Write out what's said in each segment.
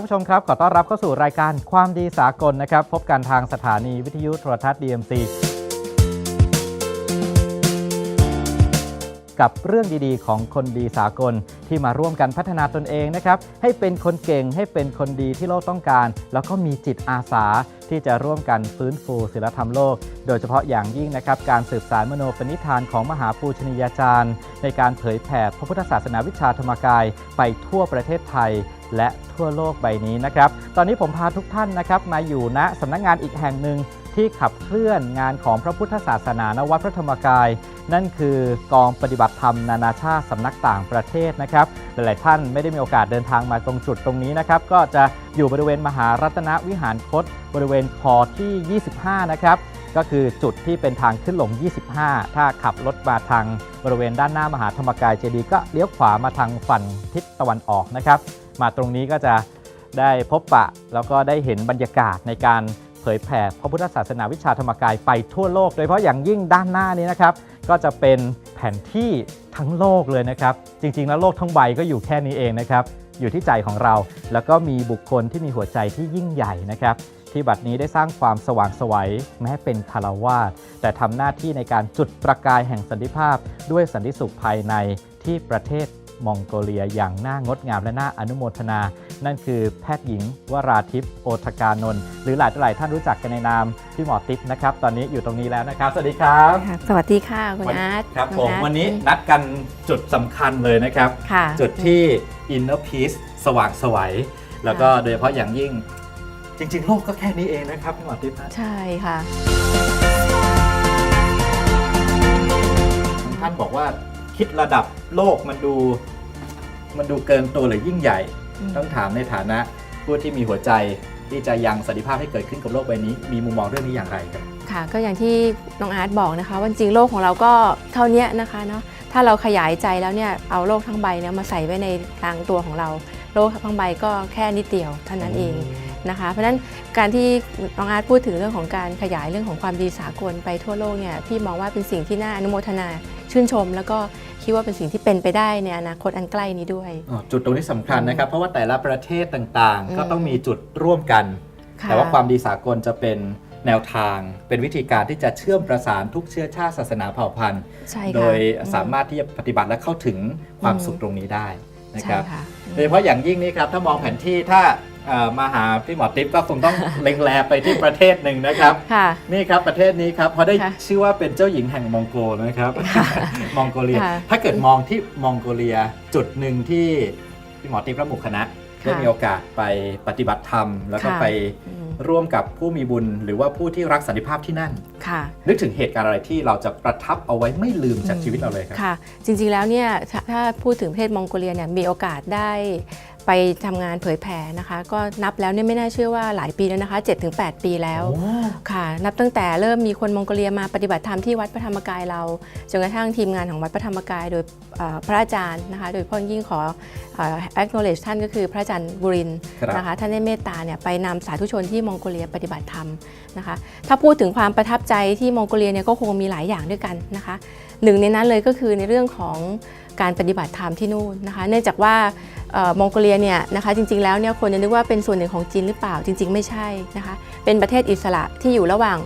ครับผู้ชมครับ ขอต้อนรับเข้าสู่รายการความดีสากลนะครับ พบกันทางสถานีวิทยุโทรทัศน์ DMC กับเรื่องดีๆ ของคนดีสากลที่มาร่วมกันพัฒนาตนเองนะครับ ให้เป็นคนเก่งให้เป็นคนดีที่โลกต้องการ แล้วก็มีจิตอาสาที่จะร่วมกันฟื้นฟูศิลธรรมโลก โดยเฉพาะอย่างยิ่งนะครับ การสืบสารมโนปณิธานของมหาปูชนียาจารย์ ในการเผยแผ่พระพุทธศาสนาวิชาธรรมกายไปทั่วประเทศไทย และทั่วโลกใบนี้นะครับ ตอนนี้ผมพาทุกท่านนะครับมาอยู่ณสำนักงานอีกแห่งหนึ่งที่ขับเคลื่อนงานของพระพุทธศาสนาณวัดพระธรรมกาย นั่นคือกองปฏิบัติธรรมนานาชาติสำนักต่างประเทศนะครับ หลายๆท่านไม่ได้มีโอกาสเดินทางมาตรงจุดตรงนี้นะครับ ก็จะอยู่บริเวณมหารัตนวิหารคต บริเวณคอที่ 25 นะครับก็คือจุดที่เป็นทางขึ้นลง 25 ถ้าขับรถมาทางบริเวณด้านหน้ามหาธรรมกายเจดีย์ก็เลี้ยวขวามาทางฝั่งทิศตะวันออกนะครับ มาตรงนี้ก็จะได้พบปะ แล้วก็ได้เห็นบรรยากาศในการเผยแผ่พระพุทธศาสนาวิชาธรรมกายไปทั่วโลก โดยเฉพาะอย่างยิ่งด้านหน้านี้นะครับ ก็จะเป็นแผนที่ทั้งโลกเลยนะครับ จริง ๆ แล้วโลกทั้งใบก็อยู่แค่นี้เองนะครับ อยู่ที่ใจของเรา แล้วก็มีบุคคลที่มีหัวใจที่ยิ่งใหญ่นะครับ ที่บัดนี้ได้สร้างความสว่างสวัยแม้เป็นคารวาสแต่ทำหน้าที่ในการจุดประกายแห่งสันติภาพ ด้วยสันติสุขภายในที่ประเทศ มองโกเลียอย่างน่างดงามและน่าอนุโมทนา นั่นคือแพทย์หญิง วราทิพย์โอทกานนท์หรือหลายต่อหลายท่านรู้จักกันในนามพี่หมอติ๊บนะครับ ตอนนี้อยู่ตรงนี้แล้วนะครับ สวัสดีครับค่ะสวัสดีค่ะคุณอาร์ตครับณผมอาร์ตวันนี้นัดกันจุดสำคัญเลยนะครับค่ะจุดที่ Inner Peace สว่างไสวัยแล้วก็โดยเฉพาะอย่างยิ่งจริงๆ โลกก็แค่นี้เองนะครับพี่หมอติ๊บนะใช่ค่ะบางท่านบอกว่า คิดระดับโลกมันดูมันดูเกินตัวหรือยิ่งใหญ่อืมต้องถามในฐานะผู้ที่มีหัวใจที่จะยังสันติภาพให้เกิดขึ้นกับโลกใบนี้ มีมุมมองเรื่องนี้อย่างไรครับค่ะก็อย่างที่น้องอาร์ตบอกนะคะว่าจริงๆโลกของเราก็เท่านี้นะคะเนาะถ้าเราขยายใจแล้วเนี่ยเอาโลกทั้งใบเนี่ยมาใส่ไว้ในกลางตัวของเรา โลกทั้งใบก็แค่นิดเดียวเท่านั้นเองนะคะ เพราะฉะนั้นการที่น้องอาร์ตพูดถึงเรื่องของการขยายเรื่องของความดีสากลไปทั่วโลกเนี่ยพี่มองว่าเป็นสิ่งที่น่าอนุโมทนา ชื่นชม แล้วก็คิดว่าเป็นสิ่งที่เป็นไปได้ในอนาคตอันใกล้นี้ด้วย อ๋อจุดตรงนี้สำคัญนะครับ เพราะว่าแต่ละประเทศต่างๆก็ต้องมีจุดร่วมกันค่ะแต่ว่าความดีสากลจะเป็นแนวทาง เป็นวิธีการที่จะเชื่อมประสานทุกเชื้อชาติศาสนาเผ่าพันธุ์ ใช่ค่ะโดยสามารถที่จะปฏิบัติและเข้าถึงความอืม สุขตรงนี้ได้ นะใช่ครับค่ะโดยเฉพาะอย่างยิ่งนี่ครับถ้ามองแผนที่ถ้าเอ่อมาหาพี่หมอติ๊บก็คงต้องเล็งแลไปที่ประเทศหนึ่งนะครับค่ะนี่ครับประเทศนี้ครับเพราะได้ค่ะชื่อว่าเป็นเจ้าหญิงแห่งมองโกนะครับมองโกเลียค่ะถ้าเกิดมองที่มองโกเลียจุดหนึ่งที่พี่หมอติ๊บและหมู่คณะ ได้มีโอกาสไปปฏิบัติธรรม แล้วก็ค่ะไปอืมร่วมกับผู้มีบุญ หรือว่าผู้ที่รักสันติภาพที่นั่นค่ะนึกถึงเหตุการณ์อะไรที่เราจะประทับเอาไว้ไม่ลืมจากอืมชีวิตเราเลยครับค่ะ จริงๆแล้วเนี่ยถ้าถ้าพูดถึงประเทศมองโกเลียเนี่ยมีโอกาสได้ ไปทำงานเผยแผ่นะคะ ก็นับแล้วเนี่ยไม่น่าเชื่อว่าหลายปีแล้วนะคะ 7-8 ปีแล้วโอ้ค่ะ นับตั้งแต่เริ่มมีคนมองโกเลียมาปฏิบัติธรรมที่วัดพระธรรมกายเราจนกระทั่งทีมงานของวัดพระธรรมกาย โดยเอ่อพระอาจารย์นะคะ โดยเฉพ่อยิ่งขอเอ่อ acknowledge ท่านก็คือพระอาจารย์บุรินทร์ครับนะคะท่านได้เมตตาเนี่ยไปนำสาธุชนที่มองโกเลียปฏิบัติธรรมนะคะ ถ้าพูดถึงความประทับใจที่มองโกเลียเนี่ยก็คงมีหลายอย่างด้วยกันนะคะหนึ่งในนั้นเลยก็คือในเรื่องของการปฏิบัติธรรมที่นู่นนะคะ เนื่องจากว่าเอ่อ มองโกเลียเนี่ยนะคะจริงๆแล้วเนี่ยคนจะนึกว่าเป็นส่วนหนึ่งของจีนหรือเปล่าจริง ๆ ไม่ใช่นะคะเป็นประเทศอิสระที่อยู่ระหว่าง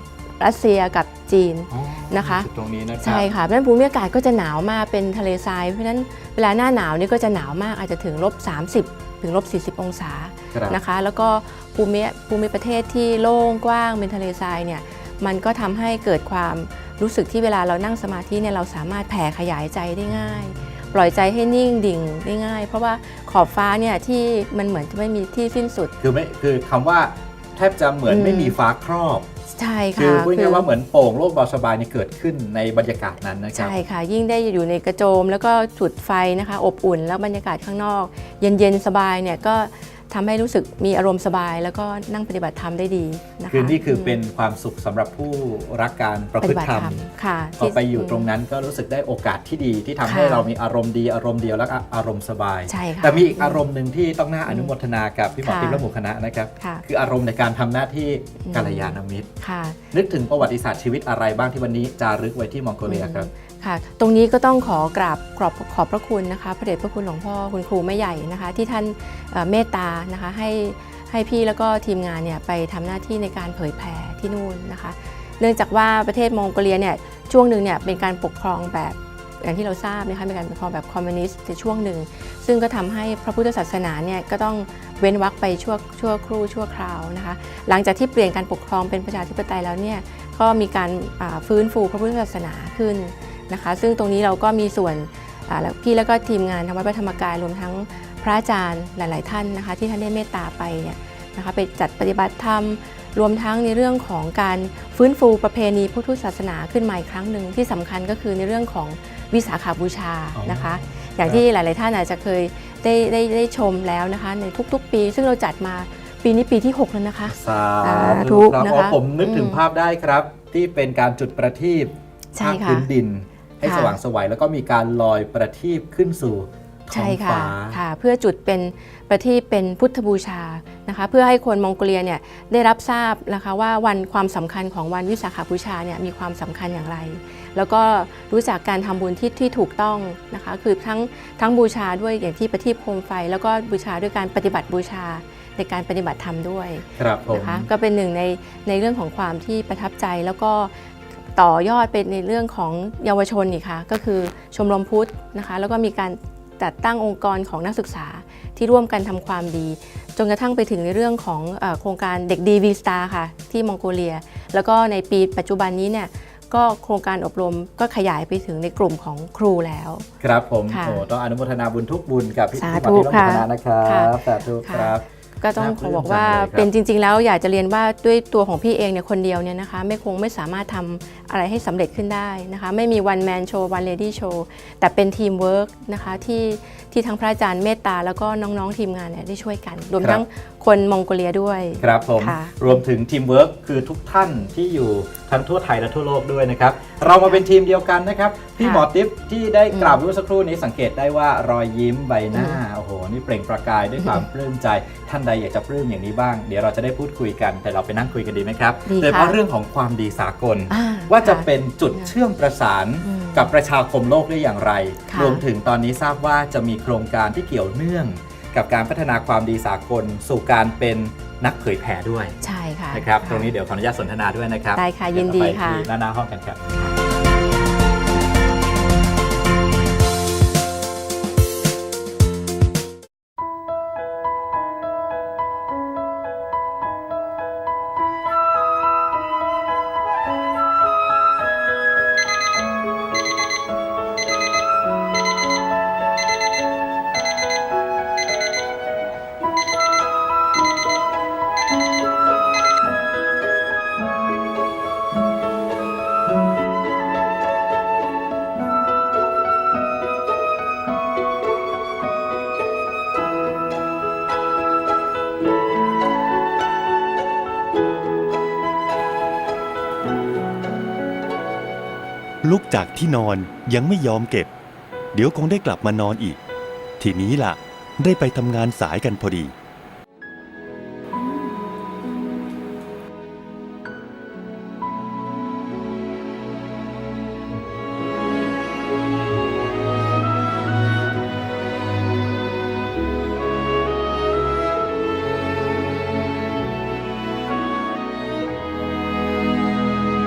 รัสเซียกับจีนอ๋อนะคะจุดตรงนี้นะครัใช่ค่ะเพราะฉะนั้นภูมิอากาศก็จะหนาวมากเป็นทะเลทราย เพราะฉะนั้นเวลาหน้าหนาวนี่ก็จะหนาวมากอาจจะถึงลบ30 ถึงลบ40 องศาครับนะคะ แล้วก็ภูมิภูมิประเทศที่โล่งกว้างเป็นทะเลทรายเนี่ยมันก็ทำให้เกิดความรู้สึกที่เวลาเรานั่งสมาธิเนี่ยเราสามารถแผ่ขยายใจได้ง่าย ปล่อยใจให้นิ่งดิ่งได้ง่าย เพราะว่าขอบฟ้าเนี่ยที่มันเหมือนจะไม่มีที่สิ้นสุด คือไม่คือคำว่าแทบจะเหมือนอืมไม่มีฟ้าครอบใช่ค่ะคือพูดง่ายๆว่าเหมือนโป่งโลกเบาสบายนี่เกิดขึ้นในบรรยากาศนั้นนะครับใช่ค่ะ ยิ่งได้อยู่ในกระโจมแล้วก็จุดไฟนะคะ อบอุ่นแล้วบรรยากาศข้างนอก เย็นๆสบายเนี่ยก็ ทำให้รู้สึกมีอารมณ์สบาย แล้วก็นั่งปฏิบัติธรรมได้ดีนะคะคือนี่คืออมเป็นความสุขสำหรับผู้รักการประปพฤฏิติบัติธรรมธรรมค่ะพอไปอยู่ตรงนั้นก็รู้สึกได้โอกาสที่ดีที่ทำให้ค่ะเรามีอารมณ์ดีอารมณ์เดียวแล้วก็อารมณ์สบายใช่ค่ะแต่มีอีกอารมณ์หนึ่งที่ต้องน่าอนุโมทนากับพี่หมอค่ะติ๊บและหมู่คณะนะครับค่ะคืออารมณ์ในการทำหน้าที่อืมกัลยาณมิตรค่ะนึกถึงประวัติศาสตร์ชีวิตอะไรบ้างที่วันนี้จารึกไว้ที่มองโกเลียครับ ค่ะตรงนี้ก็ต้องขอกราบขอบขอบพระคุณนะคะพระเดชพระคุณหลวงพ่อคุณครูแม่ใหญ่นะคะ ที่ท่านเมตตานะคะให้ให้พี่แล้วก็ทีมงานเนี่ยไปทำหน้าที่ในการเผยแผ่ที่นู่นนะคะ เนื่องจากว่าประเทศมองโกเลียเนี่ยช่วงหนึ่งเนี่ยเป็นการปกครองแบบอย่างที่เราทราบนะคะเป็นการปกครองแบบคอมมิวนิสต์ในช่วงหนึ่ง ซึ่งก็ทำให้พระพุทธศาสนาเนี่ยก็ต้องเว้นวรรคไปชั่วชั่วครู่ชั่วคราวนะคะ หลังจากที่เปลี่ยนการปกครองเป็นประชาธิปไตยแล้วเนี่ยก็มีการฟื้นฟูพระพุทธศาสนาขึ้น นะคะ ซึ่งตรงนี้เราก็มีส่วนอ่าแล้วพี่แล้วก็ทีมงานทางวัดพระธรรมกายรวมทั้งพระอาจารย์หลาย ๆ ท่านนะคะ ที่ท่านได้เมตตาไปเนี่ยนะคะไปจัดปฏิบัติธรรมรวมทั้งในเรื่องของการฟื้นฟูประเพณีพุทธศาสนาขึ้นมาอีกครั้งหนึ่งที่สำคัญก็คือในเรื่องของวิสาขาบูชาอ๋อนะคะ อย่างที่หลาย ๆ ท่านอาจจะเคยได้ได้ได้ชมแล้วนะคะ ในทุก ๆ ปี ซึ่งเราจัดมาปีนี้ปีที่ 6 แล้วนะคะสาสาธุธุครับนะคะอ๋อผมนึกถึงอืมภาพได้ครับ ที่เป็นการจุดประทีปใช่ภาคค่ะพื้นดิน ให้ค่ะสว่างไสวัยแล้วก็มีการลอยประทีปขึ้นสู่ท้อใช่งค่ะฟ้าค่ะ เพื่อจุดเป็นประทีปเป็นพุทธบูชานะคะ เพื่อให้คนมองโกเลียเนี่ยได้รับทราบนะคะว่าวันความสำคัญของวันวิสาขบูชาเนี่ยมีความสำคัญอย่างไร แล้วก็รู้จักการทำบุญที่ที่ถูกต้องนะคะ คือทั้งทั้งบูชาด้วยอย่างที่ประทีปโคมไฟ แล้วก็บูชาด้วยการปฏิบัติบูชาในการปฏิบัติธรรมด้วยครับผมนะคะก็เป็นหนึ่งในในเรื่องของความที่ประทับใจแล้วก็ ต่อยอดเป็นในเรื่องของเยาวชนอีกค่ะก็คือชมรมพุทธนะคะแล้วก็มีการจัดตั้งองค์กรของนักศึกษาที่ร่วมกันทำความดี จนกระทั่งไปถึงในเรื่องของเออโครงการเด็กดีวีสตาร์ค่ะที่มองโกเลีย แล้วก็ในปีปัจจุบันนี้เนี่ยก็โครงการอบรมก็ขยายไปถึงในกลุ่มของครูแล้ว ครับผมค่ะโอ้ต้องอนุโมทนาบุญทุกบุญกับพี่สาพี่ธุปฏิโมทนาค่ะนะครับค่ะสาธุครับ ก็ต้องน่าขปลื้อมบอกว่าจังเลยครับเป็นจริง ๆ แล้วอยากจะเรียนว่าด้วยตัวของพี่เองเนี่ยคนเดียวเนี่ยนะคะไม่คงไม่สามารถทำอะไรให้สำเร็จขึ้นได้นะคะไม่มีวันแมนโชว์วันเลดี้โชว์แต่เป็นทีมเวิร์กนะคะที่ที่ทั้งพระอาจารย์เมตตาแล้วก็น้องๆทีมงานเนี่ยได้ช่วยกัน รวมครับทั้ง คนมองโกเลียด้วย ครับผม ค่ะ รวมถึงทีมเวิร์คคือทุกท่านที่อยู่ทั้งทั่วไทยและทั่วโลกด้วยนะครับ เรามาเป็นทีมเดียวกันนะครับ พี่ค่ะหมอติ๊บที่ได้อืมกล่าวไปเมื่อสักครู่นี้สังเกตได้ว่ารอยยิ้มใบหน้าอืมโอ้โห นี่เปล่งประกายด้วยความปลื้มใจ ท่านใดอยากจะปลื้มอย่างนี้บ้าง เดี๋ยวเราจะได้พูดคุยกัน แต่เราไปนั่งคุยกันดีไหมครับดีโดยเฉพาะค่ะเรื่องของความดีสากล อ่ว่าจะค่เป็นจุดเชื่อมประสานอืมกับประชาคมโลกได้อย่างไร ค่ะ รวมถึงตอนนี้ทราบว่าจะมีโครงการที่เกี่ยวเนื่อง กับการพัฒนาความดีสากล สู่การเป็นนักเผยแผ่ด้วยใช่ค่ะนะครับะตรงนี้เดี๋ยวขออนุญาตสนทนาด้วยนะครับได้ค่ะยินดีเวเราไปค่ะที่หน้าหน้าห้องกันครับ จากที่นอนยังไม่ยอมเก็บ เดี๋ยวคงได้กลับมานอนอีก ทีนี้ล่ะ ได้ไปทำงานสายกันพอดี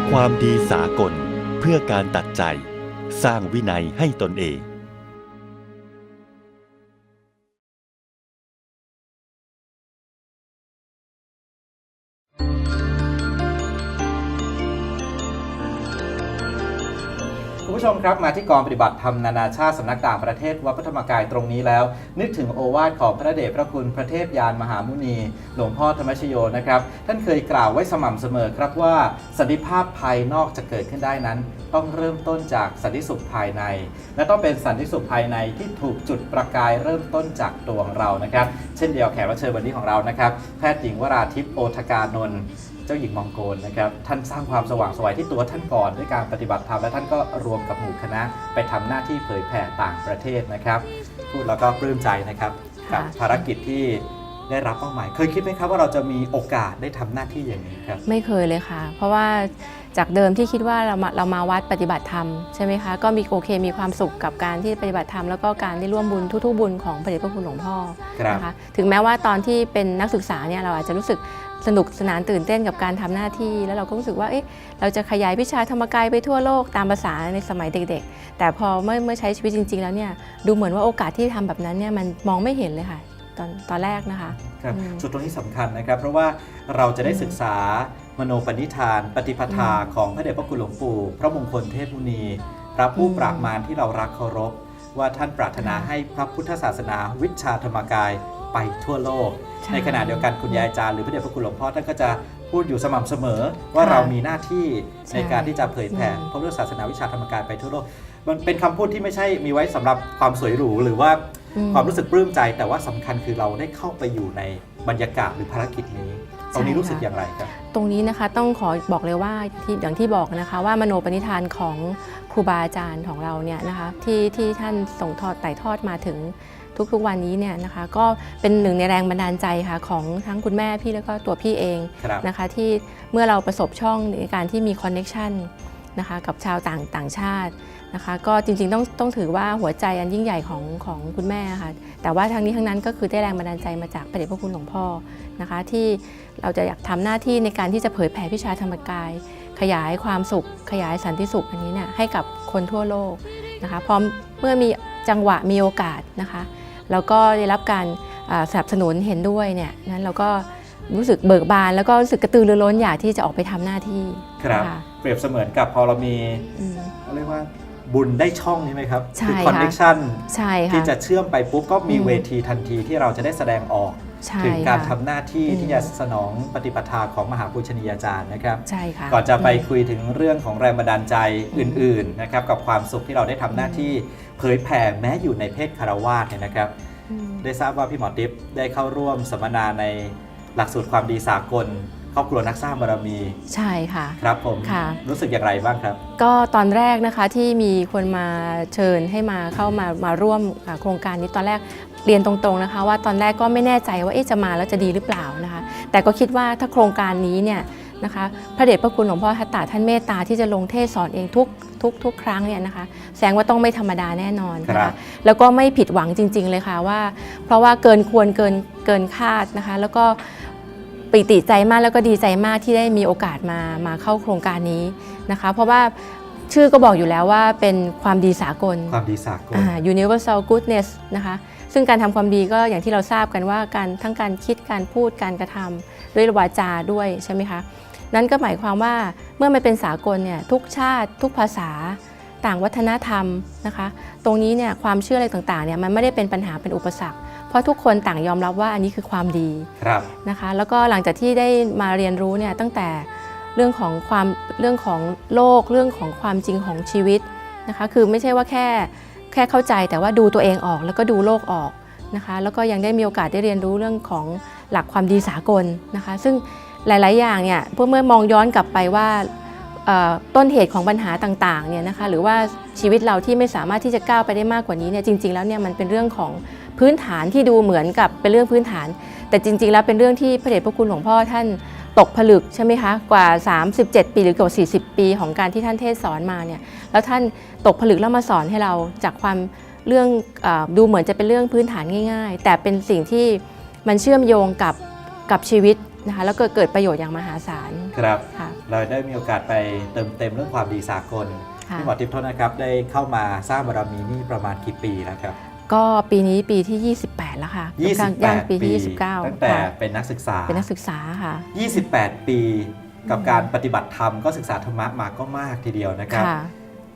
ความดีสากล พื่อการตัดใจ สร้างวินัยให้ตนเอง ชมครับมาที่กองปฏิบัติธรรมนานาชาติสำนักต่างประเทศวัดพระธรรมกายตรงนี้แล้ว นึกถึงโอวาทของพระเดชพระคุณพระเทพยานมหามุนี หลวงพ่อธรรมชโยนะครับ ท่านเคยกล่าวไว้สม่ำเสมอครับว่าสันติภาพภายนอกจะเกิดขึ้นได้นั้น ต้องเริ่มต้นจากสันติสุขภายใน และต้องเป็นสันติสุขภายในที่ถูกจุดประกายเริ่มต้นจากตัวของเรานะครับ เช่นเดียวแขกรับเชิญวันนี้ของเรานะครับแพทย์หญิงวราทิพย์โอทกานนท์ เจ้าหญิงมองโกลนะครับท่านสร้างความสว่างสวยที่ตัวท่านก่อนด้วยการปฏิบัติธรรมและท่านก็รวมกับหมู่คณะไปทำหน้าที่เผยแผ่ต่างประเทศนะครับพูดแล้วก็ปลื้มใจนะครับกับภารกิจที่ ได้รับเป้าหมาย เคยคิดไหมครับว่าเราจะมีโอกาสได้ทำหน้าที่อย่างนี้ครับ ไม่เคยเลยค่ะ เพราะว่าจากเดิมที่คิดว่าเรามาเรามาวัดปฏิบัติธรรมใช่ไหมคะก็มีโอเคมีความสุขกับการที่ปฏิบัติธรรมแล้วก็การได้ร่วมบุญทุกๆบุญของพระเดชพระคุณหลวงพ่อครับนะคะถึงแม้ว่าตอนที่เป็นนักศึกษาเนี่ยเราอาจจะรู้สึกสนุกสนานตื่นเต้นกับการทำหน้าที่ แล้วเราก็รู้สึกว่าเอ๊ะเราจะขยายวิชาธรรมกายไปทั่วโลกตามภาษาในสมัยเด็กๆ แต่พอเมื่อเมื่อใช้ชีวิตจริง ๆ แล้วเนี่ยดูเหมือนว่าโอกาสที่ทำแบบนั้นเนี่ยมันมองไม่เห็นเลยค่ะ ตอนตอนแรกนะคะครับอืม จุดตรงนี้สำคัญนะครับ เพราะว่าเราจะได้ศึกษามโนปณิธาน ปฏิปทาของพระเดชพระคุณหลวงปู่พระมงคลเทพมุนี พระผู้อืมปราบมารที่เรารักเคารพ ว่าท่านปรารถนาให้พระพุทธศาสนาวิชาธรรมกายไปทั่วโลกช่ในขณะเดียวกันคุณยายอาจารย์หรือพระเดชพระคุณหลวงพ่อท่านก็จะพูดอยู่สม่ำเสมอ ว่าค่ะเรามีหน้าที่ใช่ ในการที่จะเผยแผ่อืมพระพุทธศาสนาวิชาธรรมกายไปทั่วโลก มันเป็นคำพูดที่ไม่ใช่มีไว้สำหรับความสวยหรูหรือว่าอืม ความรู้สึกปลื้มใจแต่ว่าสำคัญคือเราได้เข้าไปอยู่ในบรรยากาศหรือภารกิจนี้ตรงนี้ใช่รู้สึกค่ะอย่างไรครับ ตรงนี้นะคะต้องขอบอกเลยว่าที่อย่างที่บอกนะคะว่ามโนปณิธานของครูบาอาจารย์ของเราเนี่ยนะคะที่ที่ท่านส่งทอดไต่ทอดมาถึงทุกๆวันนี้เนี่ยนะคะก็เป็นหนึ่งในแรงบันดาลใจค่ะของทั้งคุณแม่พี่แล้วก็ตัวพี่เองครับนะคะที่เมื่อเราประสบช่องในการที่มีคอนเน็ชันนะคะกับชาวต่างต่างชาติ นะคะก็จริงๆต้องต้องถือว่าหัวใจอันยิ่งใหญ่ของของคุณแม่ค่ะแต่ว่าทั้งนี้ทั้งนั้นก็คือได้แรงบันดาลใจมาจากพระเดชพระคุณหลวงพ่อนะคะที่เราจะอยากทำหน้าที่ในการที่จะเผยแผ่วิชาธรรมกาย ขยายความสุข ขยายสันติสุขอันนี้เนี่ยให้กับคนทั่วโลกนะคะพร้อมเมื่อมีจังหวะมีโอกาสนะคะแล้วก็ได้รับการอ่าสนับสนุนเห็นด้วยเนี่ยนั้นเราก็รู้สึกเบิกบานแล้วก็รู้สึกกระตือรือร้นอยากที่จะออกไปทำหน้าที่ครับค่ะเปรียบเสมือนกับพอเรามีอืมเขาเรียกว่า บุญได้ช่องใช่ไหมครับใช่คืค่ะคอนเนคชั่นใช่ค่ะที่จะเชื่อมไปปุ๊บก็มีอืมเวทีทันทีที่เราจะได้แสดงออกใช่ถึงการค่ะทำหน้าที่อืมที่จะสนองปฏิปทาของมหาปุชนียาจารย์นะครับใช่ค่ะก่อนจะไปอืมคุยถึงเรื่องของแรงบันดาลใจอื่นๆนะครับกับความสุขที่เราได้ทำหน้าที่เผยแผ่แม้อยู่ในเพศคารวาสเนี่ยนะครับอืมได้ทราบว่าพี่หมอติ๊บได้เข้าร่วมสัมมนาในหลักสูตรความดีสากล ครอบครัวนักสร้างบารมี ใช่ค่ะ ครับผมค่ะ รู้สึกอย่างไรบ้างครับ ก็ตอนแรกนะคะที่มีคนมาเชิญให้มาเข้ามามาร่วมอ่าโครงการนี้ตอนแรกเรียนตรงๆนะคะ ว่าตอนแรกก็ไม่แน่ใจว่าเอ๊ะจะมาแล้วจะดีหรือเปล่านะคะ แต่ก็คิดว่าถ้าโครงการนี้เนี่ยนะคะพระเดชพระคุณหลวงพ่อทัตตาท่านเมตตาที่จะลงเทศน์สอนเองทุกทุกทุกครั้งเนี่ยนะคะแสดงว่าต้องไม่ธรรมดาแน่นอนนะครัคะบ แล้วก็ไม่ผิดหวังจริง ๆ เลยค่ะว่า เพราะว่าเกินควรเกินเกินคาดนะคะ แล้วก็ ปิติใจมากแล้วก็ดีใจมากที่ได้มีโอกาสมามาเข้าโครงการนี้นะคะ เพราะว่าชื่อก็บอกอยู่แล้วว่าเป็นความดีสากลความดีสากลอ่า universal goodness นะคะ ซึ่งการทำความดีก็อย่างที่เราทราบกันว่าการทั้งการคิดการพูดการกระทำด้วยวาจาด้วยใช่ไหมคะนั่นก็หมายความว่าเมื่อมันเป็นสากลเนี่ยทุกชาติทุกภาษาต่างวัฒนธรรมนะคะ ตรงนี้เนี่ยความเชื่ออะไรต่างๆเนี่ยมันไม่ได้เป็นปัญหาเป็นอุปสรรค เพราะทุกคนต่างยอมรับว่าอันนี้คือความดีครับนะคะแล้วก็หลังจากที่ได้มาเรียนรู้เนี่ยตั้งแต่เรื่องของความเรื่องของโลกเรื่องของความจริงของชีวิตนะคะคือไม่ใช่ว่าแค่แค่เข้าใจแต่ว่าดูตัวเองออกแล้วก็ดูโลกออกนะคะแล้วก็ยังได้มีโอกาสได้เรียนรู้เรื่องของหลักความดีสากลนะคะ ซึ่งหลาย ๆ อย่างเนี่ยเพื่อเมื่อมองย้อนกลับไปว่าเอ่อต้นเหตุของปัญหาต่าง ๆ เนี่ยนะคะหรือว่าชีวิตเราที่ไม่สามารถที่จะก้าวไปได้มากกว่านี้เนี่ยจริง ๆ แล้วเนี่ยมันเป็นเรื่องของ พื้นฐานที่ดูเหมือนกับเป็นเรื่องพื้นฐาน แต่จริง ๆ แล้วเป็นเรื่องที่พระเดชพระคุณหลวงพ่อท่านตกผลึกใช่ไหมคะกว่า 37 ปีหรือกว่า40 ปีของการที่ท่านเทศน์สอนมาเนี่ยแล้วท่านตกผลึกแล้วมาสอนให้เราจากความเรื่องเออดูเหมือนจะเป็นเรื่องพื้นฐานง่าย ๆ แต่เป็นสิ่งที่มันเชื่อมโยงกับกับชีวิตนะคะแล้วก็เกิดประโยชน์อย่างมหาศาลครับค่ะเราได้มีโอกาสไปเติมเต็มเรื่องความดีสากลค่ะพี่หมอติ๊บโทษนะครับได้เข้ามาสร้างบารมีนี่ประมาณกี่ปีแล้วครับ ก็ปีนี้ปีที่ 28 แล้วค่ะกำลังย่าง28ปีปีที่29ตั้งแต่ค่ะเป็นนักศึกษา เป็นนักศึกษาค่ะ 28 ปีกับการปฏิบัติธรรมก็ศึกษาธรรมะมาก็มากทีเดียวนะครับค่ะ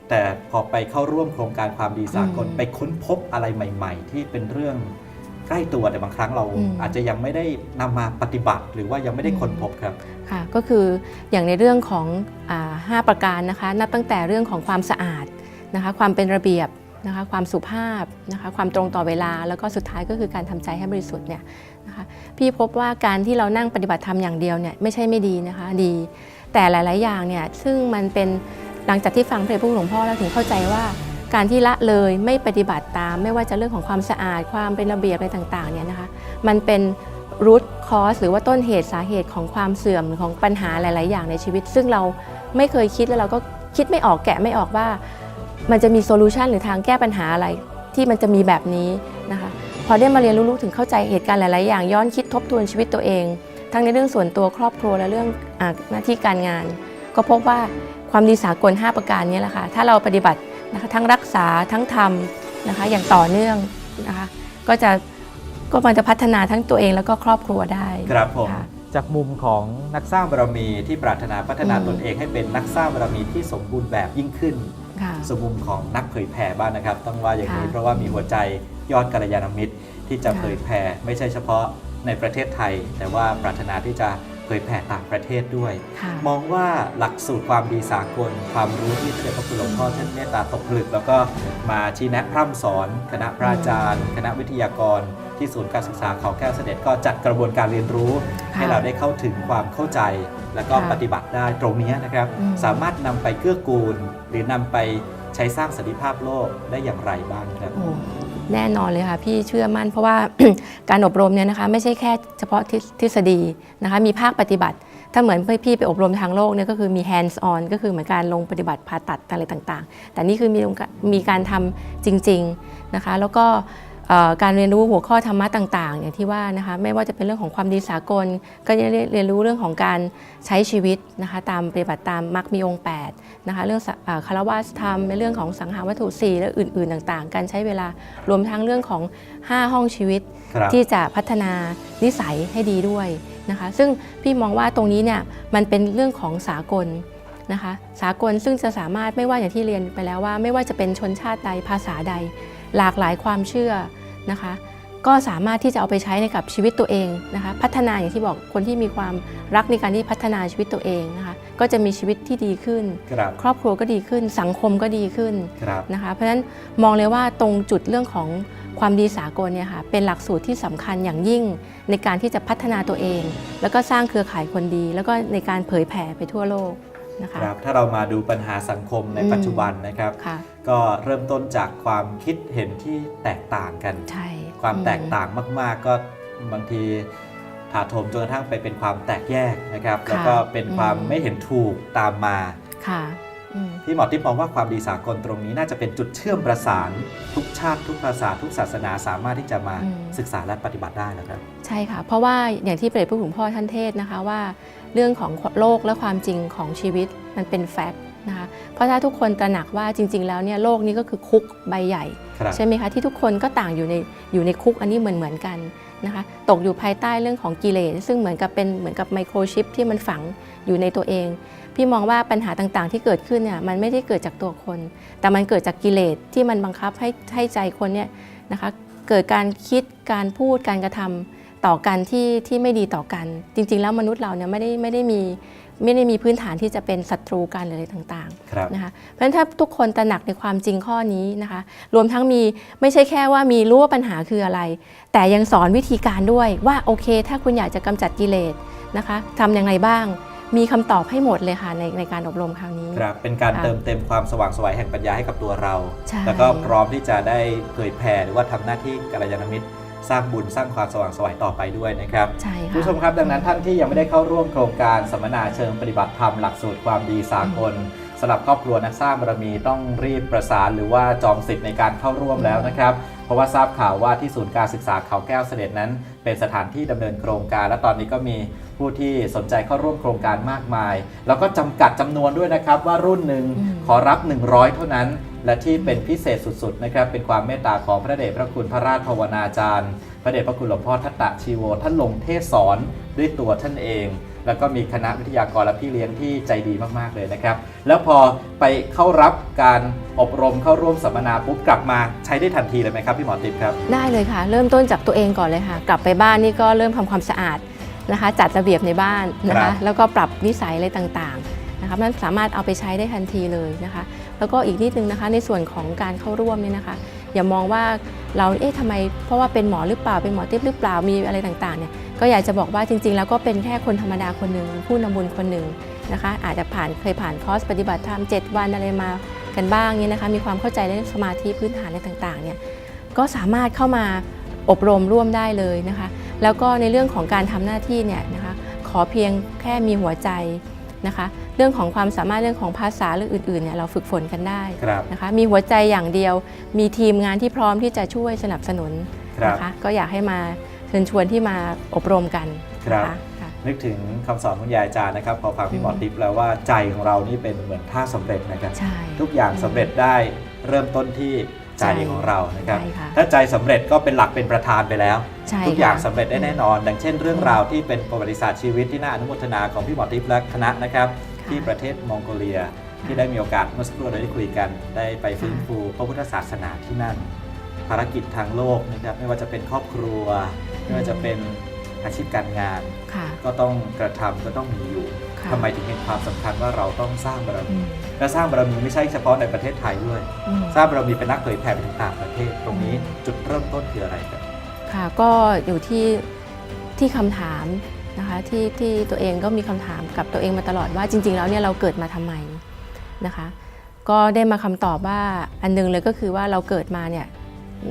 แต่พอไปเข้าร่วมโครงการความดีสากลอืมไปค้นพบอะไรใหม่ ๆ ที่เป็นเรื่องใกล้ตัวแต่บางครั้งเราอืมอาจจะยังไม่ได้นำมาปฏิบัติ หรือว่ายังไม่ได้อืมค้นพบครับค่ะก็คืออย่างในเรื่องของอาห้าประการนะคะ นับตั้งแต่เรื่องของความสะอาดนะคะ ความเป็นระเบียบ นะคะความสุภาพนะคะความตรงต่อเวลา แล้วก็สุดท้ายก็คือการทำใจให้บริสุทธิ์เนี่ยนะคะพี่พบว่าการที่เรานั่งปฏิบัติธรรมอย่างเดียวเนี่ยไม่ใช่ไม่ดีนะคะดี แต่หลาย ๆ อย่างเนี่ยซึ่งมันเป็นหลังจากที่ฟังพระเพระคุณหลวงพ่อแล้วถึงเข้าใจว่าการที่ละเลยไม่ปฏิบัติตาม ไม่ว่าจะเรื่องของความสะอาดความเป็นระเบียบอะไรต่างๆเนี่ยนะคะมันเป็นรูทคอสหรือว่าต้นเหตุสาเหตุของความเสื่อมของปัญหาหลาย ๆ อย่างในชีวิต ซึ่งเราไม่เคยคิดแล้วเราก็คิดไม่ออกแกะไม่ออกว่า มันจะมีโซลูชันหรือทางแก้ปัญหาอะไรที่มันจะมีแบบนี้นะคะพอได้มาเรียนรู้ถึงเข้าใจเหตุการณ์หลาย ๆ อย่างย้อนคิดทบทวนชีวิตตัวเอง ทั้งในเรื่องส่วนตัวครอบครัวและเรื่องอาหน้าที่การงาน ก็พบว่าความดีสากล 5 ประการนี้แหละค่ะถ้าเราปฏิบัตินะคะทั้งรักษาทั้งทำนะคะอย่างต่อเนื่องนะคะก็จะก็มันจะพัฒนาทั้งตัวเองแล้วก็ครอบครัวได้ครับผมค่ะจากมุมของนักสร้างบารมีที่ปรารถนาพัฒนาอืมตนเองให้เป็นนักสร้างบารมีที่สมบูรณ์แบบยิ่งขึ้นค่ะ สู่มุมของนักเผยแผ่บ้างนะครับ ต้องว่าอย่างนี้ค่ะเพราะว่ามีหัวใจยอดกัลยาณมิตร ที่จะค่ะเผยแผ่ไม่ใช่เฉพาะในประเทศไทย แต่ว่าปรารถนาที่จะเผยแผ่ต่างประเทศด้วยค่ะมองว่าหลักสูตรความดีสากล ความรู้ที่พระเดชพระคุณหลวงพ่อท่านเมตตาตกผลึก แล้วก็มาชี้แนะพร่ำสอน คณะพระอาจารย์ คณะวิทยากร ที่ศูนย์การศึกษาเขาแก้วเสด็จก็จัดกระบวนการเรียนรู้ค่ะให้เราได้เข้าถึงความเข้าใจ แล้วก็ค่ะปฏิบัติได้ตรงนี้นะครับอืมสามารถนำไปเกื้อกูล หรือนำไปใช้สร้างสันติภาพโลกได้อย่างไรบ้างครับโอ้แน่นอนเลยค่ะ พี่เชื่อมั่นเพราะว่า การอบรมเนี่ยนะคะไม่ใช่แค่เฉพาะทฤษฎีนะคะมีภาคปฏิบัติ ถ้าเหมือนพี่ไปอบรมทางโลกเนี่ยก็คือมี hands on ก็คือเหมือนการลงปฏิบัติผ่าตัดอะไรต่างๆ แต่นี่คือมีมีการทำจริง ๆนะคะ แล้วก็ การเรียนรู้หัวข้อธรรมะต่างๆ อย่างที่ว่านะคะไม่ว่าจะเป็นเรื่องของความดีสากล ก็จะเรียนรู้เรื่องของการใช้ชีวิตนะคะตามปฏิบัติตามมรรคมีองค์8นะคะเรื่องสะเอ่อคารวะธรรมในเรื่องของสังหาวัตถุ4และอื่นๆต่างๆ การใช้เวลารวมทั้งเรื่องของ 5 ห้องชีวิตครับที่จะพัฒนานิสัยให้ดีด้วยนะคะซึ่งพี่มองว่าตรงนี้เนี่ยมันเป็นเรื่องของสากลนะคะสากลซึ่งจะสามารถไม่ว่าอย่างที่เรียนไปแล้วว่า ไม่ว่าจะเป็นชนชาติใดภาษาใด หลากหลายความเชื่อนะคะ ก็สามารถที่จะเอาไปใช้ในกับชีวิตตัวเองนะคะ พัฒนาอย่างที่บอกคนที่มีความรักในการที่พัฒนาชีวิตตัวเองนะคะ ก็จะมีชีวิตที่ดีขึ้น ครับครอบครัวก็ดีขึ้น สังคมก็ดีขึ้นครับนะคะ เพราะฉะนั้นมองเลยว่าตรงจุดเรื่องของความดีสากลเนี่ยค่ะเป็นหลักสูตรที่สำคัญอย่างยิ่งในการที่จะพัฒนาตัวเอง แล้วก็สร้างเครือข่ายคนดี แล้วก็ในการเผยแผ่ไปทั่วโลก นะคะครับถ้าเรามาดูปัญหาสังคมในอืมปัจจุบันนะครับค่ะก็เริ่มต้นจากความคิดเห็นที่แตกต่างกันใช่ความแตกอืมต่างมาก ๆ ก็บางทีถาโถมจนกระทั่งไปเป็นความแตกแยกนะครับค่ะแล้วก็เป็นความอืมไม่เห็นถูกตามมาค่ะอืมพี่หมอทิพย์มองว่าความดีสากลตรงนี้น่าจะเป็นจุดเชื่อมประสานทุกชาติทุกภาษาทุกศาสนาสามารถที่จะมาอืมศึกษาและปฏิบัติได้นะครับ ใช่ค่ะ เพราะว่าอย่างที่พระเดชพระคุณหลวงพ่อท่านเทศน์นะคะว่า เรื่องของโลกและความจริงของชีวิตมันเป็นแฟกต์นะคะเพราะถ้าทุกคนตระหนักว่าจริง ๆ แล้วเนี่ยโลกนี้ก็คือคุกใบใหญ่ครับใช่ไหมคะที่ทุกคนก็ต่างอยู่ในอยู่ในคุกอันนี้เหมือนเหมือนกันนะคะตกอยู่ภายใต้เรื่องของกิเลสซึ่งเหมือนกับเป็นเหมือนกับไมโครชิปที่มันฝังอยู่ในตัวเอง พี่มองว่าปัญหาต่างๆ ที่เกิดขึ้นเนี่ยมันไม่ได้เกิดจากตัวคน แต่มันเกิดจากกิเลสที่มันบังคับให้ให้ใจคนเนี่ยนะคะเกิดการคิดการพูดการกระทำ ต่อกันที่ที่ไม่ดีต่อกัน จริง ๆ แล้วมนุษย์เราเนี่ยไม่ได้ไม่ได้มีไม่ได้มีพื้นฐานที่จะเป็นศัตรูกันหรืออะไรต่างๆครับนะคะเพราะฉะนั้นถ้าทุกคนตระหนักในความจริงข้อนี้นะคะ รวมทั้งมีไม่ใช่แค่ว่ามีรู้ว่าปัญหาคืออะไร แต่ยังสอนวิธีการด้วยว่าโอเค ถ้าคุณอยากจะกำจัดกิเลสนะคะทำยังไงบ้างมีคำตอบให้หมดเลยค่ะในในการอบรมครั้งนี้ครับเป็นการค่ะเติมเต็มความสว่างไสวยแห่งปัญญาให้กับตัวเราใช่แล้วก็พร้อมที่จะได้เผยแผ่หรือว่าทำหน้าที่กัลยาณมิตร สร้างบุญสร้างความสว่างไสวยต่อไปด้วยนะครับใช่คุณค่ะผู้ชมครับดังนั้นท่านที่ยังไม่ได้เข้าร่วมโครงการสัมมนาเชิงปฏิบัติธรรมหลักสูตรความดีสากล สำหรับครอบครัวนักสร้างบารมีต้องรีบประสานหรือว่าจองสิทธิ์ในการเข้าร่วมแล้วนะครับ เพราะว่าทราบข่าวว่าที่ศูนย์การศึกษาเขาแก้วเสด็จนั้น เป็นสถานที่ดำเนินโครงการ และตอนนี้ก็มีผู้ที่สนใจเข้าร่วมโครงการมากมาย แล้วก็จำกัดจำนวนด้วยนะครับว่ารุ่นหนึ่งอืมขอรับ 100 เท่านั้น และที่เป็นพิเศษสุดๆนะครับเป็นความเมตตาของพระเดชพระคุณพระราชภาวนาจารย์ พระเดชพระคุณหลวงพ่อทัตตะชีโวท่านลงเทศสอนด้วยตัวท่านเอง แล้วก็มีคณะวิทยากรและพี่เลี้ยงที่ใจดีมากๆเลยนะครับ แล้วพอไปเข้ารับการอบรมเข้าร่วมสัมมนาปุ๊บกลับมาใช้ได้ทันทีเลยไหมครับพี่หมอติ๊บครับได้เลยค่ะ เริ่มต้นจากตัวเองก่อนเลยค่ะ กลับไปบ้านนี่ก็เริ่มทำความสะอาดนะคะ จัดระเบียบในบ้านนะครัคะบแล้วก็ปรับนิสัยอะไรต่างๆนะคะมันสามารถเอาไปใช้ได้ทันทีเลยนะคะ แล้วก็อีกนิดนึงนะคะ ในส่วนของการเข้าร่วมเนี่ยนะคะ อย่ามองว่าเราเอ๊ะทำไมเพราะว่าเป็นหมอหรือเปล่าเป็นหมอติ๊บหรือเปล่ามีอะไรต่างๆเนี่ย ก็อยากจะบอกว่าจริง ๆ แล้วก็เป็นแค่คนธรรมดาคนหนึ่งผู้นำบุญคนหนึ่งนะคะ อาจจะผ่านเคยผ่านคอร์สปฏิบัติธรรม7วันอะไรมากันบ้างเนี่ยนะคะ มีความเข้าใจในเรื่องสมาธิพื้นฐานอะไรต่างๆเนี่ยก็สามารถเข้ามาอบรมร่วมได้เลยนะคะ แล้วก็ในเรื่องของการทำหน้าที่เนี่ยนะคะขอเพียงแค่มีหัวใจนะคะ เรื่องของความสามารถเรื่องของภาษาเรื่องอื่นๆเนี่ยเราฝึกฝนกันได้ครับนะคะ มีหัวใจอย่างเดียว มีทีมงานที่พร้อมที่จะช่วยสนับสนุนครับนะคะ ก็อยากให้มาเชิญชวนที่มาอบรมกันนะคะค่ะนึกถึงคำสอนคุณยายอาจารย์นะครับพอฟังพี่หมออืมติ๊บแล้วว่าใจของเรานี่เป็นเหมือนท่าสำเร็จนะครับใช่ทุกอย่างสำเร็จได้เริ่มต้นที่ใจใจของเรานะครับใช่ค่ะถ้าใจสำเร็จก็เป็นหลักเป็นประธานไปแล้วใช่ทุกอย่างค่ะสำเร็จได้แน่นอน ดังเช่นเรื่องราวที่เป็นประวัติศาสตร์ชีวิตที่น่าอนุโมทนาของพี่หมอทิพย์และคณะนะครับค่ะที่ประเทศมองโกเลีย ที่ได้มีโอกาสเมื่อสักครู่เราได้คุยกัน ได้ไปฟื้นค่ะฟูพระพุทธศาสนาที่นั่นภารกิจทางโลกนะครับไม่ว่าจะเป็นครอบครัว ไม่ว่าจะเป็นอาชีพการงาน ค่ะ ก็ต้องกระทำก็ต้องมีอยู่ค่ะ ทำไมถึงเห็นความสำคัญว่าเราต้องสร้างบารอืมีมและสร้างบารมีไม่ใช่เฉพาะในประเทศไทยด้วย อืมทราบเรามีเป็นนักเผยแผ่ไปถึงต่างประเทศ ตรงนี้จุดเริ่มต้นคืออะไรครับ ค่ะก็อยู่ที่ที่คำถามนะคะที่ที่ตัวเองก็มีคำถามกับตัวเองมาตลอดว่าจริง ๆ แล้วเนี่ยเราเกิดมาทำไมนะคะ ก็ได้มาคำตอบว่าอันหนึงเลยก็คือว่าเราเกิดมาเนี่ย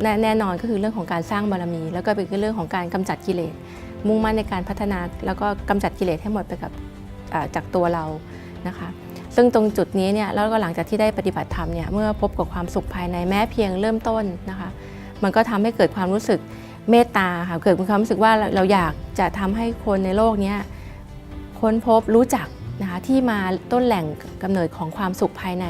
แน่แน่นอนก็คือเรื่องของการสร้างบารมี แล้วก็เป็นเรื่องของการกำจัดกิเลส มุ่งมั่นในการพัฒนา แล้วก็กำจัดกิเลสให้หมดไปกับจากตัวเรานะคะซึ่งตรงจุดนี้เนี่ยแล้วก็หลังจากที่ได้ปฏิบัติธรรมเนี่ยเมื่อพบกับความสุขภายในแม้เพียงเริ่มต้นนะคะ มันก็ทำให้เกิดความรู้สึกเมตตาค่ะเกิดความรู้สึกว่าเราอยากจะทำให้คนในโลกนี้ค้นพบรู้จักนะคะที่มาต้นแหล่งกำเนิดของความสุขภายใน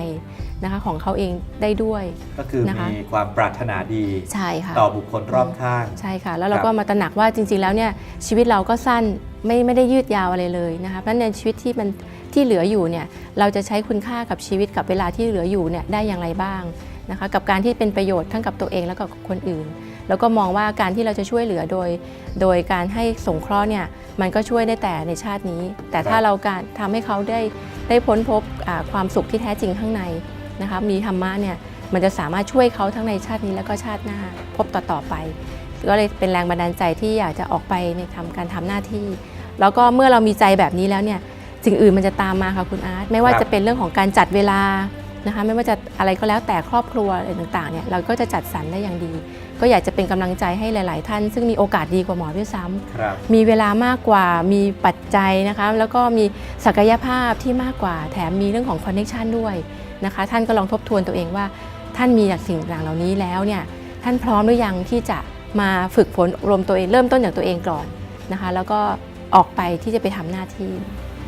นะคะของเขาเองได้ด้วย ก็คือนะคะ มีความปรารถนาดี ใช่ค่ะ ต่อบุคคลรอบข้าง ใช่ค่ะ แล้วเราครับก็มาตระหนักว่าจริง ๆ แล้วเนี่ยชีวิตเราก็สั้นไม่ไม่ได้ยืดยาวอะไรเลยนะคะเพราะฉะนั้นในชีวิตที่มันที่เหลืออยู่เนี่ยเราจะใช้คุณค่ากับชีวิตกับเวลาที่เหลืออยู่เนี่ยได้อย่างไรบ้างนะคะกับการที่เป็นประโยชน์ทั้งกับตัวเองแล้วก็กับคนอื่น แล้วก็มองว่าการที่เราจะช่วยเหลือโดย โดยการให้สงเคราะห์เนี่ยมันก็ช่วยได้แต่ในชาตินี้ แต่ถ้าเราการทำให้เขาได้ได้พ้นพบอ่าความสุขที่แท้จริงข้างใน นะคะมีธรรมะเนี่ยมันจะสามารถช่วยเขาทั้งในชาตินี้แล้วก็ชาติหน้าพบต่อๆไป ก็เลยเป็นแรงบันดาลใจที่อยากจะออกไปในทำการทำหน้าที่ แล้วก็เมื่อเรามีใจแบบนี้แล้วเนี่ยสิ่งอื่นมันจะตามมาค่ะคุณอาร์ตไม่ว่าครับจะเป็นเรื่องของการจัดเวลานะคะไม่ว่าจะอะไรก็แล้วแต่ครอบครัวอะไรต่างๆเนี่ยเราก็จะจัดสรรได้อย่างดี ก็อยากจะเป็นกำลังใจให้หลาย ๆ ท่าน ซึ่งมีโอกาสดีกว่าหมอด้วยซ้ำครับมีเวลามากกว่ามีปัจจัยนะคะแล้วก็มีศักยภาพที่มากกว่าแถมมีเรื่องของคอนเน c t ชันด้วย นะคะ ท่านก็ลองทบทวนตัวเองว่า ท่านมีจากสิ่งต่างเหล่านี้แล้วเนี่ยท่านพร้อมหรือยังที่จะมาฝึกฝนอบรมตัวเองเริ่มต้นจากตัวเองก่อนนะคะ แล้วก็ออกไปที่จะไปทำหน้าที่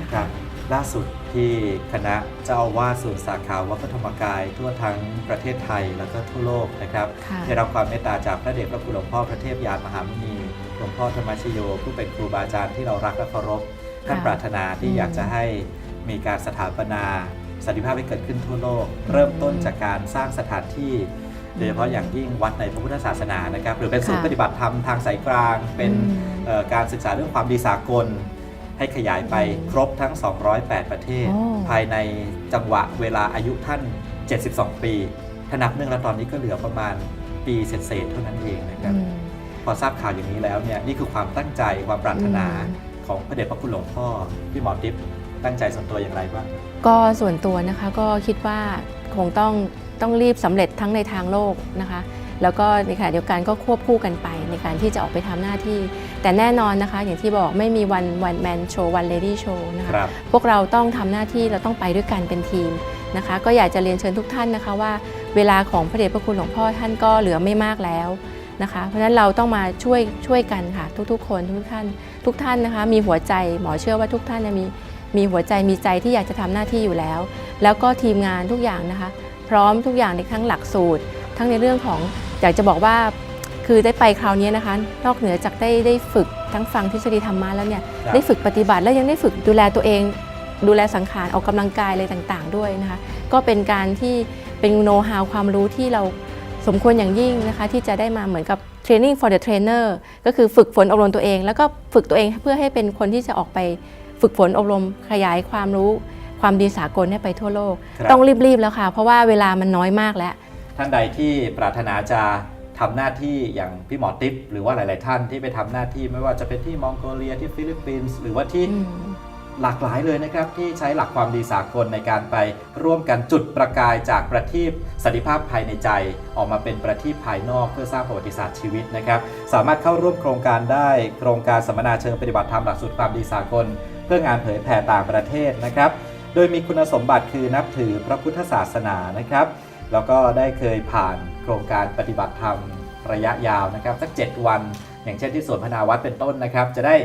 นะครัคะบล่าสุดที่คณะเจ้าอาวาสศูนย์สาขาวัดพระธรรมกาย ทั่วทั้งประเทศไทยแล้วก็ทั่วโลกนะครับค่ะได้รับความเมตตาจากพระเดชพระคุณหลวงพ่อพระเทพยานมหามุนีหลวงพ่อธรรมชโย ผู้เป็นครูบาอาจารย์ที่เรารักและเคารพท่านค่ะปรารถนาที่อืมอยากจะให้มีการสถาปนา สันติภาพให้เกิดขึ้นทั่วโลก เริ่มต้นจากการสร้างสถานที่โดยเฉพาะอย่างยิ่งวัดในพระพุทธศาสนานะครับหรือเป็นศูนย์ค่ะปฏิบัติธรรมทางสายกลาง เป็นอืมเอ่อการศึกษาเรื่องความดีสากล ให้ขยายไปครบทั้ง 208 ประเทศโอ้ภายในจังหวะเวลาอายุท่าน 72 ปีถ้านับเนื่องแล้วตอนนี้ก็เหลือประมาณปีเศษๆเท่านั้นเองนะครับอืมพอทราบข่าวอย่างนี้แล้วเนี่ยนี่คือความตั้งใจความปรารถนาอืมของพระเดชพระคุณหลวงพ่อพี่หมอทิพย์ ตั้งใจส่วนตัวอย่างไรบ้างก็ส่วนตัวนะคะก็คิดว่าคงต้องต้องรีบสำเร็จทั้งในทางโลกนะคะ แล้วก็ในขณะเดียวกันก็ควบคู่กันไปในการที่จะออกไปทำหน้าที่ แต่แน่นอนนะคะ อย่างที่บอกไม่มีวันวันแมนโชว์วันเลดี้โชว์นะคะครับพวกเราต้องทำหน้าที่เราต้องไปด้วยกันเป็นทีมนะคะ ก็อยากจะเรียนเชิญทุกท่านนะคะว่า เวลาของพระเดชพระคุณหลวงพ่อท่านก็เหลือไม่มากแล้วนะคะ เพราะฉะนั้นเราต้องมาช่วยช่วยกันค่ะ ทุกๆ คนทุกท่าน ทุกท่านนะคะ มีหัวใจหมอเชื่อว่าทุกท่านเนี่ยมี มีหัวใจมีใจที่อยากจะทำหน้าที่อยู่แล้ว แล้วก็ทีมงานทุกอย่างนะคะ พร้อมทุกอย่างในทั้งหลักสูตร ทั้งในเรื่องของอยากจะบอกว่าคือได้ไปคราวนี้นะคะ นอกเหนือจากได้ได้ฝึกทั้งฟังทฤษฎีธรรมะแล้วเนี่ยครับได้ฝึกปฏิบัติแล้วยังได้ฝึกดูแลตัวเอง ดูแลสังขารออกกำลังกายอะไรต่างๆ ด้วยนะคะ ก็เป็นการที่เป็นโน้ตฮาวความรู้ที่เราสมควรอย่างยิ่งนะคะ ที่จะได้มาเหมือนกับ training for the trainer ก็คือฝึกฝนอบรมตัวเอง แล้วก็ฝึกตัวเองเพื่อให้เป็นคนที่จะออกไป ฝึกฝนอบรมขยายความรู้ความดีสากลให้ไปทั่วโลก ครับ ต้องรีบๆแล้วค่ะ เพราะว่าเวลามันน้อยมากแล้ว ท่านใดที่ปรารถนาจะทำหน้าที่อย่างพี่หมอติ๊บหรือว่าหลาย ๆ ท่านที่ไปทำหน้าที่ไม่ว่าจะเป็นที่มองโกเลียที่ฟิลิปปินส์หรือว่าที่อืมหลากหลายเลยนะครับ ที่ใช้หลักความดีสากลในการไปร่วมกันจุดประกายจากประทีปสันติภาพภายในใจ ออกมาเป็นประทีปภายนอกเพื่อสร้างประวัติศาสตร์ชีวิตนะครับ สามารถเข้าร่วมโครงการได้โครงการสัมมนาเชิงปฏิบัติธรรมหลักสูตรความดีสากลเพื่องานเผยแผ่ต่างประเทศนะครับ โดยมีคุณสมบัติคือนับถือพระพุทธศาสนานะครับ แล้วก็ได้เคยผ่านโครงการปฏิบัติธรรมระยะยาวนะครับสัก 7 วัน อย่างเช่นที่สวนพนาวัดเป็นต้นนะครับ จะได้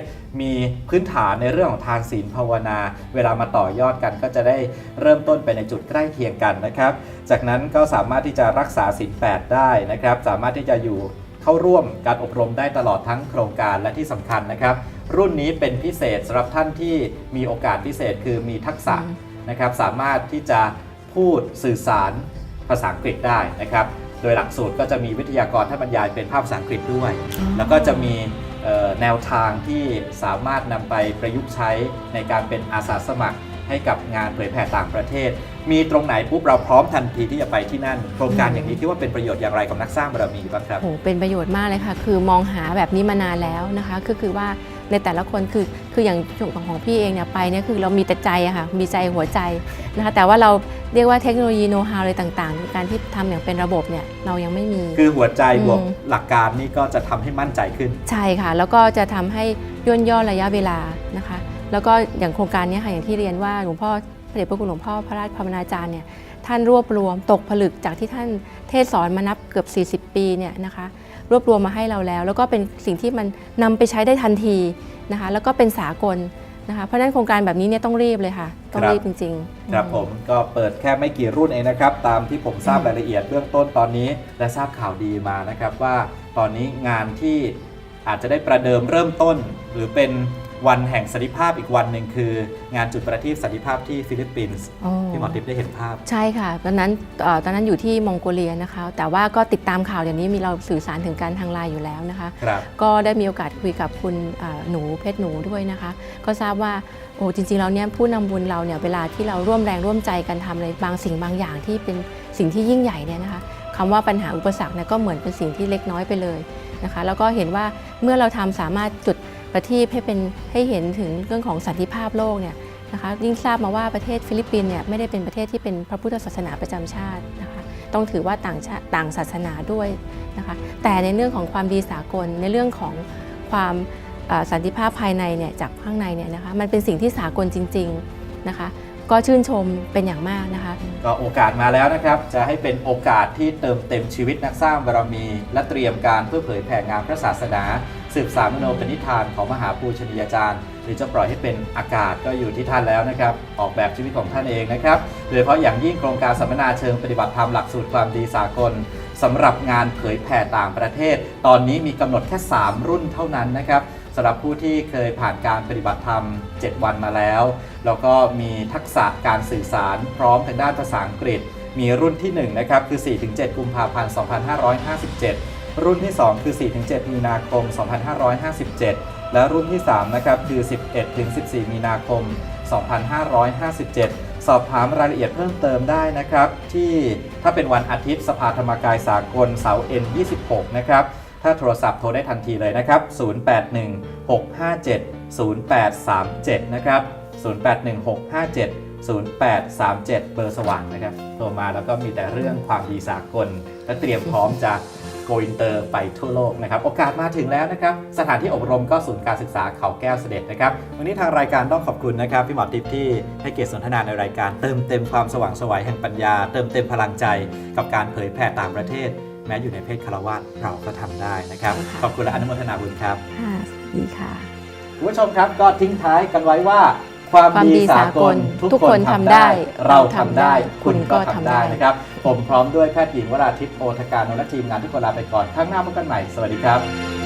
มีพื้นฐานในเรื่องของทานศีลภาวนา เวลามาต่อยอดกันก็จะได้เริ่มต้นไปในจุดใกล้เคียงกันนะครับ จากนั้นก็สามารถที่จะรักษาศีล8ได้นะครับ สามารถที่จะอยู่ เข้าร่วมการอบรมได้ตลอดทั้งโครงการและที่สำคัญนะครับ รุ่นนี้เป็นพิเศษสำหรับท่านที่มีโอกาสพิเศษคือมีทักษะอืมนะครับสามารถที่จะพูดสื่อสารภาษาอังกฤษได้นะครับ โดยหลักสูตรก็จะมีวิทยากรท่านบรรยายเป็นภาพภาษาอังกฤษด้วย แล้วก็จะมีเอ่อแนวทางที่สามารถนำไปประยุกต์ใช้ในการเป็นอาสาสมัครให้กับงานเผยแผ่ต่างประเทศ มีตรงไหนปุ๊บเราพร้อมทันทีที่จะไปที่นั่น โครงการอย่างนี้คิดว่าเป็นประโยชน์อย่างไรกับนักสร้างบารมีบ้างครับ โอ้โหเป็นประโยชน์มากเลยค่ะ คือมองหาแบบนี้มานานแล้วนะคะ ก็คือว่าในแต่ละคนคือคืออย่างของของพี่เองเนี่ยไปเนี่ยคือเรามีแต่ใจอะค่ะ มีใจหัวใจนะคะแต่ว่าเราเรียกว่าเทคโนโลยีโน้ตฮาวอะไรต่างๆในการที่ทำอย่างเป็นระบบเนี่ยเรายังไม่มี คือหัวใจบวกอืมหลักการนี่ก็จะทำให้มั่นใจขึ้น ใช่ค่ะ แล้วก็จะทำให้ย่นย่อระยะเวลานะคะ แล้วก็อย่างโครงการเนี้ค่ะอย่างที่เรียนว่าหลวงพ่อ พระเดชพระคุณหลวงพ่อพระราชภาวนาจารย์เนี่ยท่านรวบรวมตกผลึกจากที่ท่านเทศสอนมานับเกือบ 40 ปีเนี่ยนะคะรวบรวมมาให้เราแล้ว แล้วก็เป็นสิ่งที่มันนำไปใช้ได้ทันทีนะคะแล้วก็เป็นสากลนะคะเพราะฉะนั้นโครงการแบบนี้เนี่ยต้องรีบเลยค่ะต้องรีบจริงๆ ครับผมก็เปิดแค่ไม่กี่รุ่นเองนะครับ ตามที่ผมทราบรายละเอียดเบื้องต้นตอนนี้ และทราบข่าวดีมานะครับว่าตอนนี้งานที่อาจจะได้ประเดิมเริ่มต้น หรือเป็น วันแห่งสันติภาพอีกวันหนึ่งคือ งานจุดประทีปสันติภาพที่ฟิลิปปินส์โอ้ที่หมอทิพย์ได้เห็นภาพ ใช่ค่ะตอนนั้นเอ่อตอนนั้นอยู่ที่มองโกเลียนะคะ แต่ว่าก็ติดตามข่าวอย่างนี้มีเราสื่อสารถึงการทางไลน์อยู่แล้วนะคะ ครับ ก็ได้มีโอกาสคุยกับคุณเอ่อหนูเพชรหนูด้วยนะคะ ก็ทราบว่าโอ้จริงๆแล้วเนี่ยผู้นำบุญเราเนี่ยเวลาที่เราร่วมแรงร่วมใจกันทำอะไรบางสิ่งบางอย่างที่เป็นสิ่งที่ยิ่งใหญ่เนี่ยนะคะคำว่าปัญหาอุปสรรคเนี่ยก็เหมือนเป็นสิ่งที่เล็กน้อยไปเลยนะคะ แล้วก็เห็นว่าเมื่อเราทำสามารถจุด ประทีปให้เป็นให้เห็นถึงเรื่องของสันติภาพโลกเนี่ยนะคะยิ่งทราบมาว่าประเทศฟิลิปปินส์เนี่ยไม่ได้เป็นประเทศที่เป็นพระพุทธศาสนาประจำชาตินะคะต้องถือว่าต่างชาต่างศาสนาด้วยนะคะแต่ในเรื่องของความดีสากลในเรื่องของความสันติภาพภายในเนี่ยจากข้างในเนี่ยนะคะมันเป็นสิ่งที่สากลจริงๆนะคะก็ชื่นชมเป็นอย่างมากนะคะก็โอกาสมาแล้วนะครับ จะให้เป็นโอกาสที่เติมเต็มชีวิตนักสร้างบารมี และเตรียมการเพื่อเผยแผ่งานพระศาสนา สืบสามโนปณิธานของมหาปูชนียาจารย์ หรือจะปล่อยให้เป็นอากาศก็อยู่ที่ท่านแล้วนะครับ ออกแบบชีวิตของท่านเองนะครับโดยเฉพาะอย่างยิ่งโครงการสัมมนาเชิงปฏิบัติธรรมหลักสูตรความดีสากลสำหรับงานเผยแผ่ต่างประเทศ ตอนนี้มีกำหนดแค่ 3 รุ่นเท่านั้นนะครับสำหรับผู้ที่เคยผ่านการปฏิบัติธรรม 7 วันมาแล้ว แล้วก็มีทักษะการสื่อสารพร้อมทางด้านภาษาอังกฤษ มีรุ่นที่ 1 นะครับ คือ 4-7 กุมภาพันธ์ 2557 รุ่นที่ 2 คือ 4-7 มีนาคม 2557 และรุ่นที่ 3 นะครับ คือ 11-14 มีนาคม 2557 สอบถามรายละเอียดเพิ่มเติมได้นะครับ ที่ถ้าเป็นวันอาทิตย์สภาธรรมกายสากลเสาร์ N26 นะครับ ถ้าโทรศัพท์โทรได้ทันทีเลยนะครับ 0816570837 นะครับ 081657 0837 เบอร์สว่างนะครับ โทรมาแล้วก็มีแต่เรื่องความดีสากล และเตรียมพร้อมจะ โกอินเตอร์ไปทั่วโลกนะครับ โอกาสมาถึงแล้วนะครับ สถานที่อบรมก็ศูนย์การศึกษาเขาแก้วเสด็จนะครับ วันนี้ทางรายการต้องขอบคุณนะครับ พี่หมอทิพย์ที่ให้เกียรติสนทนาในรายการเติมเต็มความสว่างไสวยแห่งปัญญา เติมเต็มพลังใจ กับการเผยแผ่ต่างประเทศ แม้อยู่ในเพศคารวะเราก็ทำได้นะครับค่ะขอบคุณและอนุโมทนาบุญครับค่ะดีค่ะคุณผู้ชมครับก็ทิ้งท้ายกันไว้ว่า ความความดีดีสาสากกลล ทุกทุกคคนนทำทำได้ได้เราทำได้ เราทำได้คุณก็คุณก็ทำทำได้ได้นะครับ ผมพร้อมด้วยแพทย์หญิงวราทิพย์โอทการนและทีมงานทุกคนลาไปก่อนข้างหน้าพบกันใหม่ สวัสดีครับ